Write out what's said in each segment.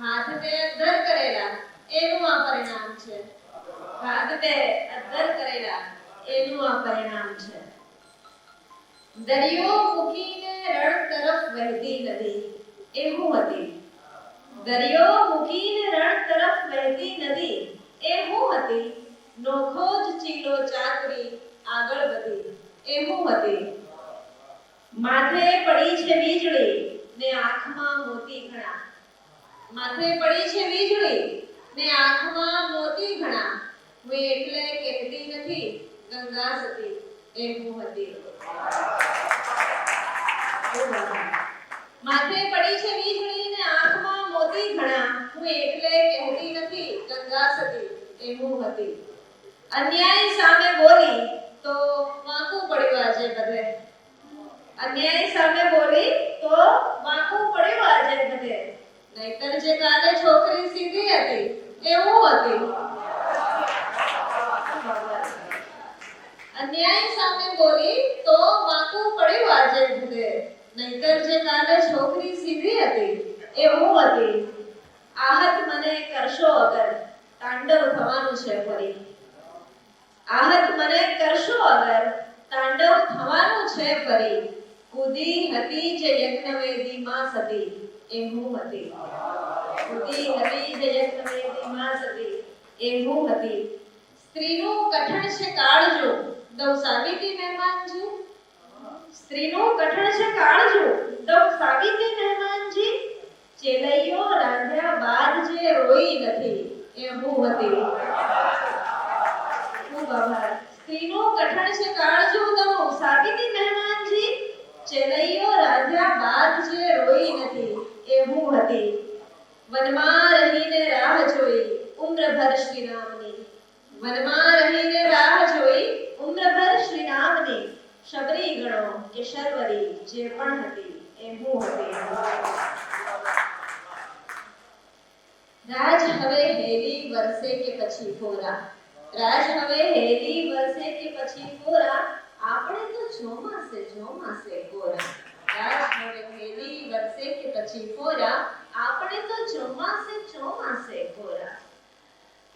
હાથ તે કરેલા, એનું આ પરિણામ છે. ભાગ તે કરેલા, એનું આ પરિણામ છે. દરિયો મૂકીને રણ તરફ વહેતી નદી, એવું હતી. દરિયો મૂકીને રણ તરફ વહેતી નદી એ હું હતી. નોખો જ ચીલો ચાકરી આગળ વધી એ હું હતી. માથે પડી છે વીજળી ને આંખમાં મોતી ઘણા. માથે પડી છે વીજળી. ને આંખમાં મોતી ઘણા. હું એટલે કહેતી નથી, ગંગા સતી. એ હું હતી. માથે પડી છે વીજળી ને આંખમાં મોતી ઘણા. હું એટલે કહેતી નથી, ગંગા સતી. એ હું હતી. અન્યાય સામે બોલી, તો વાંકું પડ્યું આજે બધે. અન્યાય સામે બોલી, તો વાંકું પડ્યું આજે બધે. નહીતર જે કાલે છોકરી સીધી હતી એ હું હતી. અન્યાય સામે બોલી, તો વાંકું પડ્યું આજે બધે નહીતર જે કાલે છોકરી સીધી હતી એ હું હતી. આહત મને કરશો અગર, તાંડવ થવાનું છે ફરી. આહત મને કરશો અગર, તાંડવ થવાનું છે ફરી. કુદી હતી જે યજ્ઞવેદી માં સતી. એ હું હતી. હતી જે યજ્ઞવેદી માં સતી એ હું હતી. સ્ત્રીનું કઠણ છે કાળજો. દવ સાવિત્રી મહેમાનજી. સ્ત્રીનું કઠણ છે કાળજો. દવ સાવિત્રી મહેમાનજી. ચેલૈયો રાંધ્યા બાદ જે રોઈ નથી, એ હું હતી ખૂબ આભાર સ્ત્રીનું કઠણ છે કાળજો દવ સાવિત્રી મહેમાનજી ચેલૈયો રાંધ્યા બાદ જે રોઈ નથી એ હું હતી વનમાં રહીને રાહ જોઈ ઉમ્રભર શ્રી રામની વનમાં રહીને રાહ જોઈ ઉમ્રભર શ્રી રામની શબરી ગણો કે શર્વરી જે પણ હતી, એ હું હતી. રાજ હવે હેલી વર્ષે કે પછી ફોરા રાજ હવે હેલી વર્ષે કે પછી ફોરા આપણે તો ચોમાસે ચોમાસે કોરા રાજ હવે હેલી વર્ષે કે પછી ફોરા આપણે તો ચોમાસે ચોમાસે કોરા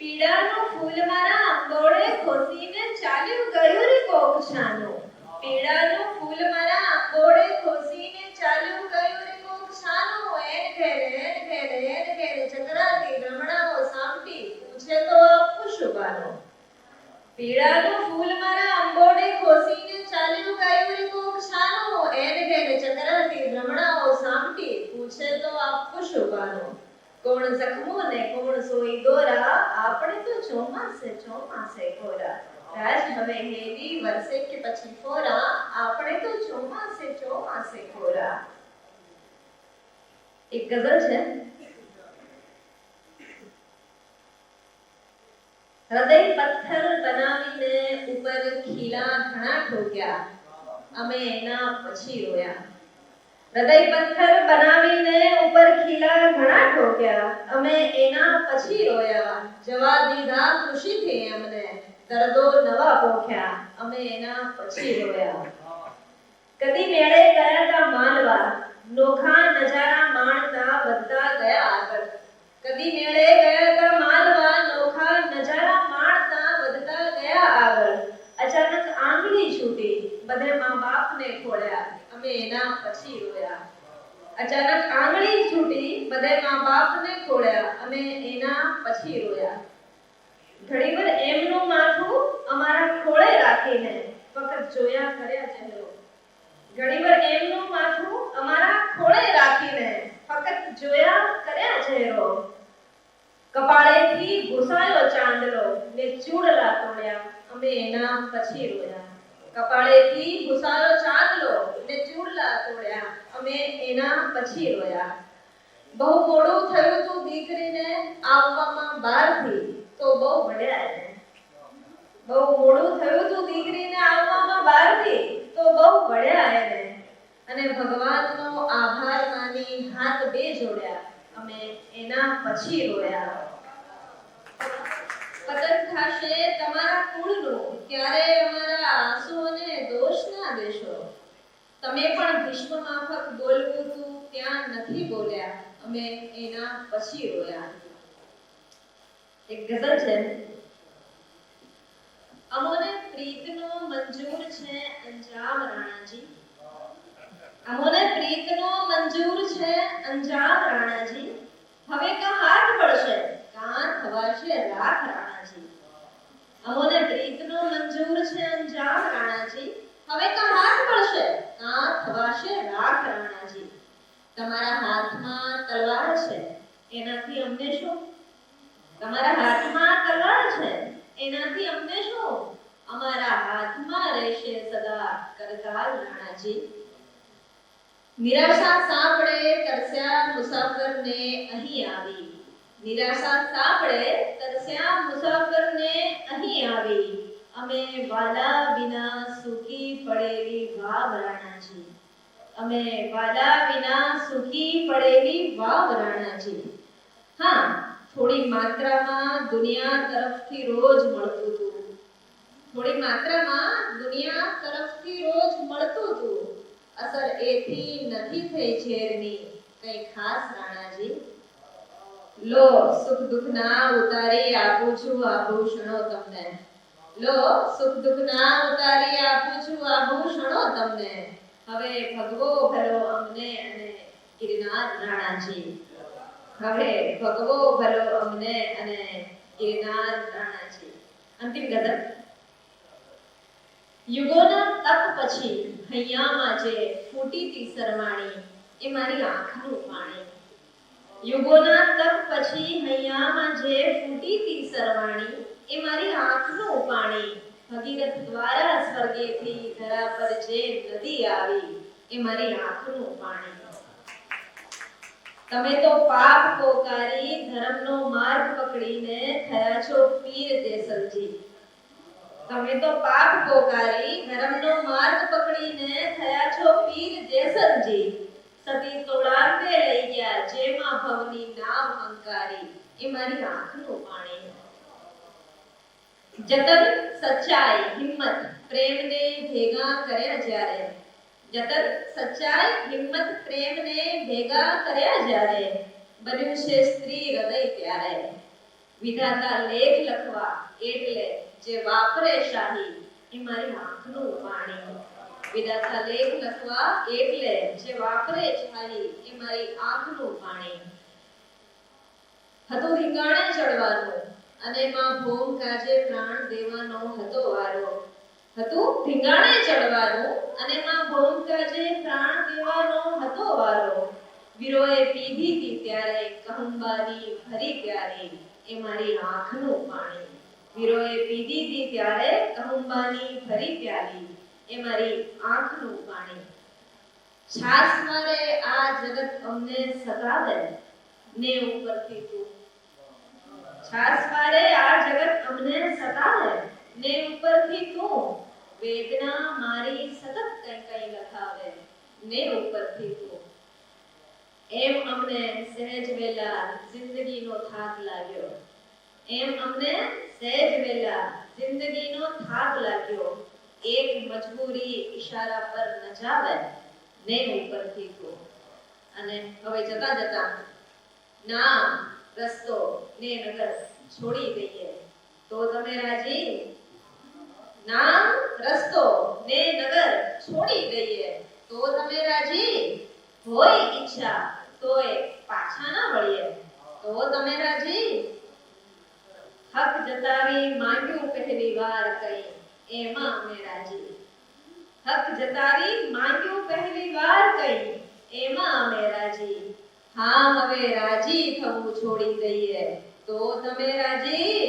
પીડાનું ફૂલ મારા આંબોળે ખોસીને ચાલ્યું ગયું રે કોકછાનું પીડાનું ફૂલ મારા આંબોળે ખોસીને ચાલ્યું ગયું રે કોકછાનું એન ઘેરે એન ઘેરે એન ઘેરે ચકરાતી રમણાઓ સામટી પૂછે તો ખુશુબાનો પીડાનું ફૂલ મારા અંબોડે ખોસીને ચાલ્યું ગયું કોક કોકછાનું એને ઘેરે ચકરાતી રમણાઓ સામટી પૂછે તો આપું શુબાનો કોણ જખમો ને કોણ સોઈ દોરા? આપણે તો ચોમાસે ચોમાસે કોરા રાજ હવે હેવી વર્ષે કે પછી ફોરા? આપણે તો ચોમાસે ચોમાસે કોરા એક ગઝલ છે. હૃદય પથ્થર બનાવીને ઉપર ખીલા ઘણા ઠોક્યા. અમે એના પછી રોયા. હૃદય પથ્થર બનાવીને ઉપર ખીલા ઘણા ઠોક્યા. અમે એના પછી રોયા. જવા દીધા ખુશીથી અમને. દર્દો નવા પોખ્યા અમે એના પછી રોયા. કદી મેળે ગયા તા માનવા. નોખા નજારા માણતા વધતા ગયા આગળ કદી મેળે ગયા તા માનવા નોખા નજારા માણતા વધતા ગયા આગળ અચાનક આંગળી છૂટી બધે મા બાપને ખોળ્યા. અમે એના પછી રોયા. અચાનક આંગળી છૂટી બધે મા બાપને ખોળ્યા. અમે એના પછી રોયા. ઘણીવાર એમનું માથું અમારા ખોળે રાખીને ફક્ત જોયા કર્યા ચહેરો. ઘણીવાર એમનું માથું અમારા ખોળે રાખીને ફક્ત જોયા કર્યા ચહેરો. કપાળેથી ઘૂસાયો ચાંદલો ને ચૂડલા તોડ્યા. અમે એના પછી રોયા. કપાળેથી ભૂસારો ચાંદલો ને ચૂડલા તોડ્યા. અમે એના પછી રોયા. બહુ મોડું થયું તું દીકરીને આવવામાં બહારથી, તો બહુ વડ્યા એને. બહુ મોડું થયું તું દીકરીને આવવામાં બહારથી, તો બહુ વડ્યા એને. અને ભગવાનનો આભાર માની હાથ બે જોડ્યા. અમે એના પછી રોયા. પતન થાશે તમારા કુળનું, ક્યારે અમારા તમે પણ ભીષ્મ માફક બોલવું તું ત્યાં નથી બોલ્યા. અમે એના પછી રોયા. એક ગઝલ છે. અમોને પ્રીતનો મંજૂર છે અંજામ રાણાજી. અમોને પ્રીતનો મંજૂર છે અંજામ રાણાજી. હવે કા હાથ પડશે કાન થવાશે રાખ રાણાજી. અમોને પ્રીતનો મંજૂર છે અંજામ રાણાજી. હવે કા થવાશે રાખ રાણાજી તમારા હાથમાં તલવાર છે, એનાથી અમને શું? તમારા હાથમાં તલવાર છે, એનાથી અમને શું? અમારા હાથમાં રહેશે સદા કરતાલ રાણાજી. નિરાશા સાંભળે તરસ્યા મુસાફરને અહીં આવી. નિરાશા સાંભળે તરસ્યા મુસાફરને અહીં આવી. અમે વાલા વિના સુખી પડેલી વાવ રાણાજી. અમે વાલા વિના સુખી પડેલી વાવ રાણાજી હા, થોડી માત્રામાં દુનિયા તરફથી રોજ મળતું હતું. થોડી માત્રામાં દુનિયા તરફથી રોજ મળતું હતું. અસર એથી નથી થઈ ઝેરની કઈ ખાસ રાણાજી. લો, સુખ દુઃખના ઉતારી આપું છું આભૂષણો તમને. લો, સુખ દુઃખના ઉતારી આપું છું આભૂષણો તમને. હવે ભગવો ભલો અમને અને ગિરનાર રાણાજી. હવે ભગવો ભલો અમને અને ગિરનાર રાણાજી. અંતિમ ગઝલ. યુગોના તપ પછી હૈયામાં જે ફૂટી તી સરવાણી એ મારી આંખનું પાણી. યુગોના તપ પછી હૈયામાં જે ફૂટી તી સરવાણી એ મારી આંખનું પાણી. ભગીરથ દ્વારા સ્વર્ગેથી ધરા પર જે નદી આવી, એ મારી આંખનું પાણી તમે તો પાપ પોકારી ધર્મનો માર્ગ પકડીને થયા છો પીર દેસલજી. તમે તો પાપ પોકારી ધર્મનો માર્ગ પકડીને થયા છો પીર જેસલજી સતી તોળાંબે લઈ ગયા, જેમાં ભવની નામ અંકારી, એ મારી આંખનું પાણી જતન સચ્ચાઈ, હિંમત. પ્રેમને ભેગા કર્યા જ્યારે. જતન સચ્ચાઈ, હિંમત, પ્રેમને ભેગા કર્યા જ્યારે. બન્યું છે સ્ત્રી હૃદય ત્યારે. વિધાતા લેખ લખવા એટલે જે વાપરે શાહી, એ મારી આંખનું પાણી વિધાતા લેખ લખવા એટલે જે વાપરે શાહી એ મારી આંખનું પાણી હતું હિંગાણે ચડવાનું. અને માં ભૂમ કાજે પ્રાણ દેવાનો હતો વારો. હતું ઢીંગાણે ચડવાનું અને માં ભૂમ કાજે પ્રાણ દેવાનો હતો વારો. વીરોએ પીધી હતી ત્યારે કહંબાની ભરી ત્યારે એ મારી આંખનું પાણી. વીરોએ પીધી હતી ત્યારે કહુંબાની ભરી ત્યારે એ મારી આંખનું પાણી. છાસ મારે આ જગત અમને સતાવે ને ઉપરથી તું છાસ મારે આ જગત અમને સતાવે ને ઉપરથી તું વેદના મારી સતત કઈ કઈ લખાવે. ને ઉપરથી તું. એમ અમને સહેજ વેલા જિંદગીનો થાક લાગ્યો. એમ અમને સહેજ વેલા જિંદગીનો થાક લાગ્યો. એક મજબૂરી ઈશારા પર નજાવે ને ઉપરથી તું. અને હવે જતા જતા. નામ રસ્તો ને નગર છોડી દઈએ તો તમે રાજી નામ રસ્તો ને નગર છોડી દઈએ તો તમે રાજી હોય ઈચ્છા તોય પાછા ના વળીએ તો તમે રાજી હક જતાવી માંગ્યું પહેલી વાર કઈ એમાં અમે રાજી હક જતાવી માંગ્યું પહેલી વાર કઈ એમાં અમે રાજી હા હવે રાજી થવું છોડી દઈએ. તો તમે રાજી?